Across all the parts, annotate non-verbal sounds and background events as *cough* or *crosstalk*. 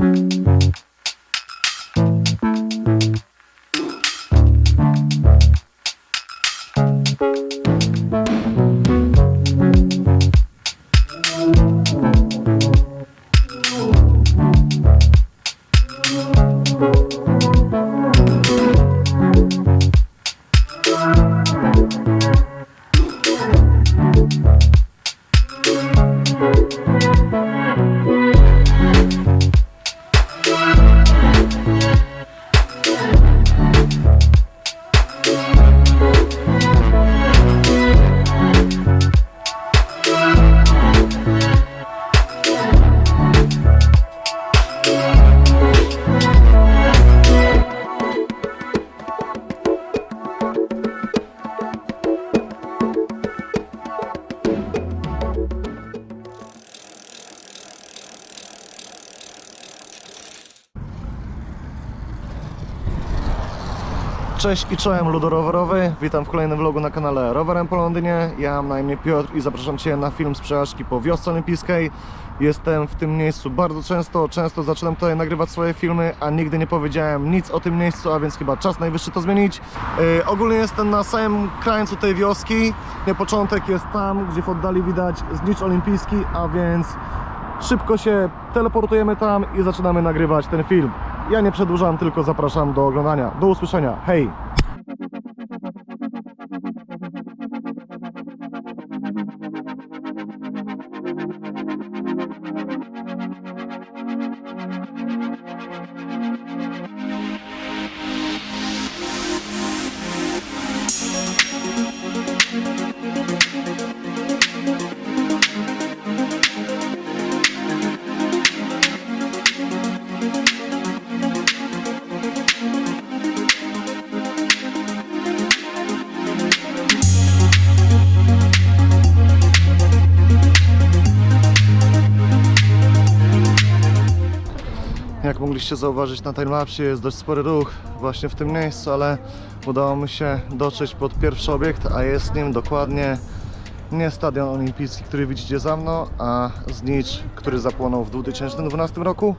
you Cześć i czołem ludorowerowy, witam w kolejnym vlogu na kanale Rowerem po Londynie. Ja mam na imię Piotr i zapraszam Cię na film z przejażdżki po wiosce olimpijskiej. Jestem w tym miejscu bardzo często, często zaczynam tutaj nagrywać swoje filmy, a nigdy nie powiedziałem nic o tym miejscu, a więc chyba czas najwyższy to zmienić. Yy, ogólnie jestem na samym krańcu tej wioski, nie początek jest tam, gdzie w oddali widać znicz olimpijski, a więc szybko się teleportujemy tam i zaczynamy nagrywać ten film. Ja nie przedłużam, tylko zapraszam do oglądania. Do usłyszenia. Hej! Mogliście zauważyć na timelapsie jest dość spory ruch właśnie w tym miejscu, ale udało mi się dotrzeć pod pierwszy obiekt, a jest nim dokładnie nie stadion olimpijski, który widzicie za mną, a znicz, który zapłonął w 2012 roku,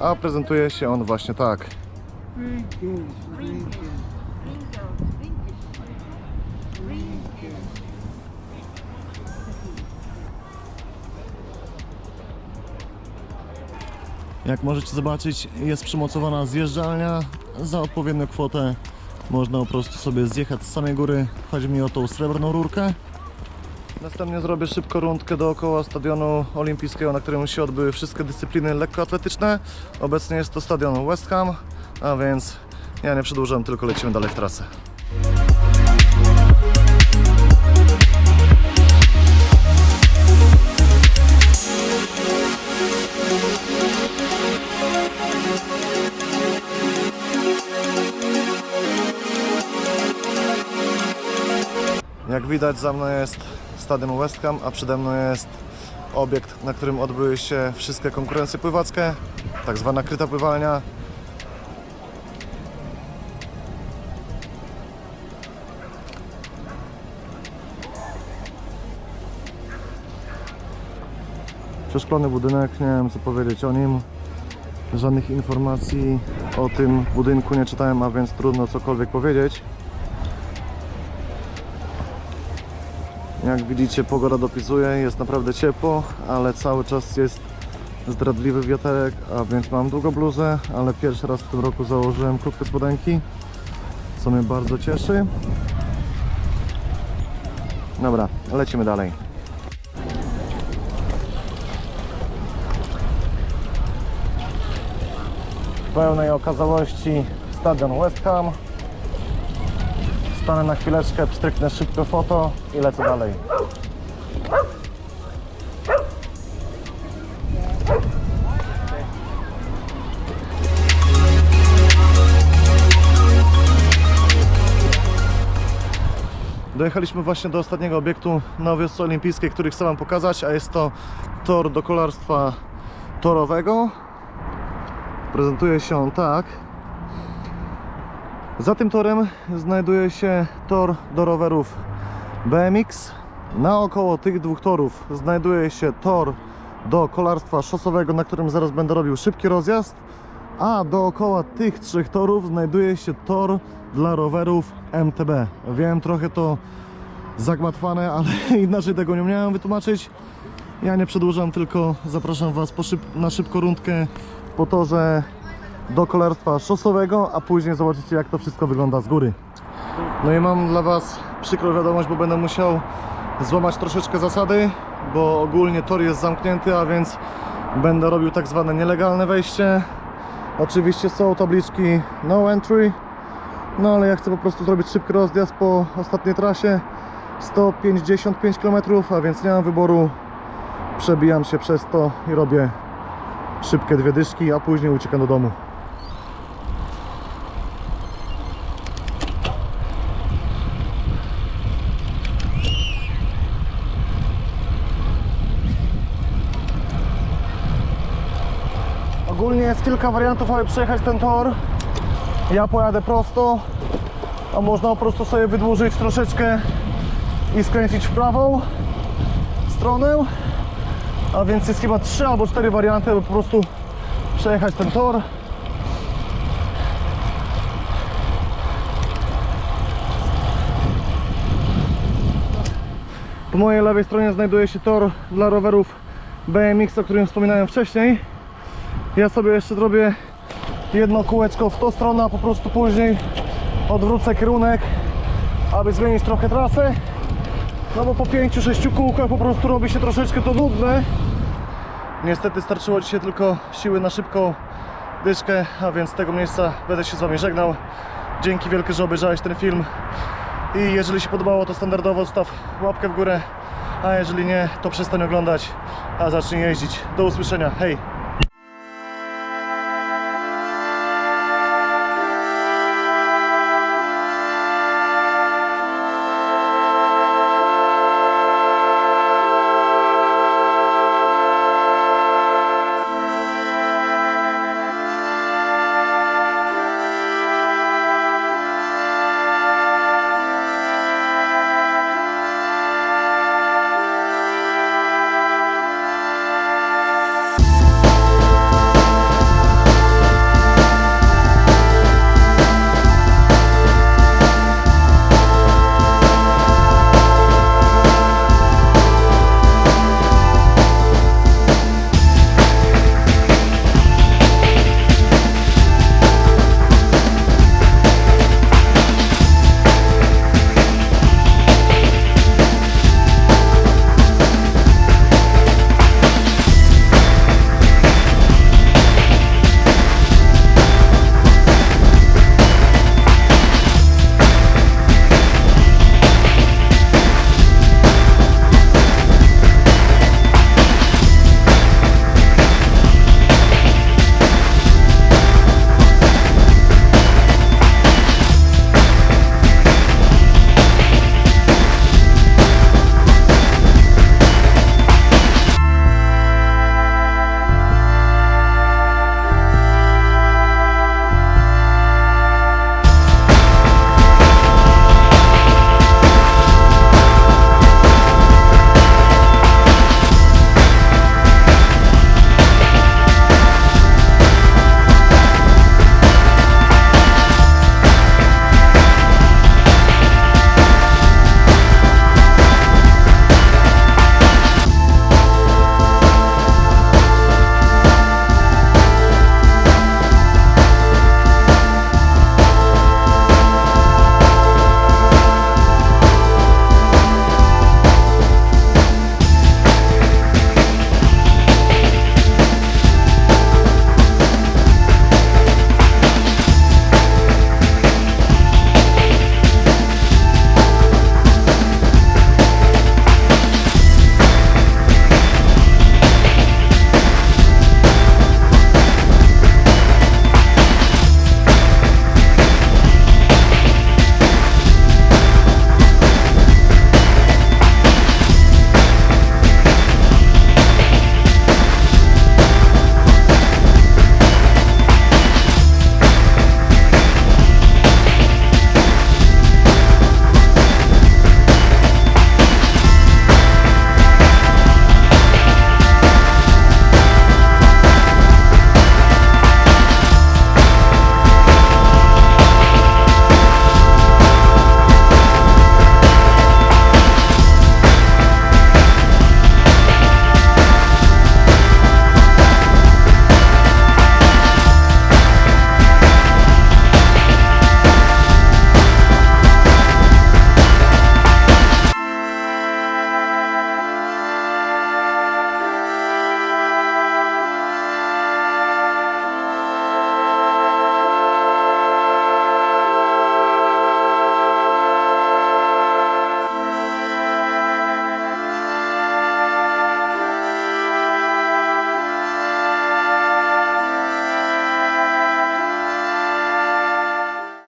a prezentuje się on właśnie tak. Jak możecie zobaczyć, jest przymocowana zjeżdżalnia. Za odpowiednią kwotę można po prostu sobie zjechać z samej góry. Chodzi mi o tą srebrną rurkę. Następnie zrobię szybko rundkę dookoła stadionu olimpijskiego, na którym się odbyły wszystkie dyscypliny lekkoatletyczne. Obecnie jest to stadion West Ham, a więc ja nie przedłużam, tylko lecimy dalej w trasę. Jak widać za mną jest stadion West Ham, a przede mną jest obiekt, na którym odbyły się wszystkie konkurencje pływackie, tak zwana kryta pływalnia. Przeszklony budynek, nie wiem co powiedzieć o nim. Żadnych informacji o tym budynku nie czytałem, a więc trudno cokolwiek powiedzieć. Jak widzicie pogoda dopisuje, jest naprawdę ciepło, ale cały czas jest zdradliwy wiaterek, a więc mam długą bluzę, ale pierwszy raz w tym roku założyłem krótkie spodenki, co mnie bardzo cieszy. Dobra, lecimy dalej. W pełnej okazałości stadion West Ham. Stanę na chwileczkę, pstryknę szybko foto i lecę dalej. Dojechaliśmy właśnie do ostatniego obiektu na wiosce olimpijskiej, który chcę Wam pokazać, a jest to tor do kolarstwa torowego. Prezentuje się on tak. Za tym torem znajduje się tor do rowerów BMX. Naokoło tych dwóch torów znajduje się tor do kolarstwa szosowego, na którym zaraz będę robił szybki rozjazd, a dookoła tych trzech torów znajduje się tor dla rowerów MTB. Wiem, trochę to zagmatwane, ale *laughs* inaczej tego nie miałem wytłumaczyć. Ja nie przedłużam, tylko zapraszam Was szyb na szybką rundkę po torze do kolarstwa szosowego, a później zobaczycie jak to wszystko wygląda z góry. No i mam dla Was przykrą wiadomość, bo będę musiał złamać troszeczkę zasady, bo ogólnie tor jest zamknięty, a więc będę robił tak zwane nielegalne wejście. Oczywiście są tabliczki no entry, no ale ja chcę po prostu zrobić szybki rozjazd po ostatniej trasie 155 km, a więc nie mam wyboru. Przebijam się przez to i robię szybkie dwie dyszki, a później uciekam do domu. Ogólnie jest kilka wariantów, aby przejechać ten tor. Ja pojadę prosto, a można po prostu sobie wydłużyć troszeczkę i skręcić w prawą stronę. A więc jest chyba trzy albo cztery warianty, aby po prostu przejechać ten tor. Po mojej lewej stronie znajduje się tor dla rowerów BMX, o którym wspominałem wcześniej. Ja sobie jeszcze zrobię jedno kółeczko w tą stronę, a po prostu później odwrócę kierunek, aby zmienić trochę trasę. No bo po 5-6 kółkach po prostu robi się troszeczkę to nudne. Niestety starczyło dzisiaj tylko siły na szybką dyszkę, a więc z tego miejsca będę się z Wami żegnał. Dzięki wielkie, że obejrzałeś ten film. I jeżeli się podobało, to standardowo staw łapkę w górę, a jeżeli nie, to przestań oglądać, a zacznij jeździć. Do usłyszenia, hej!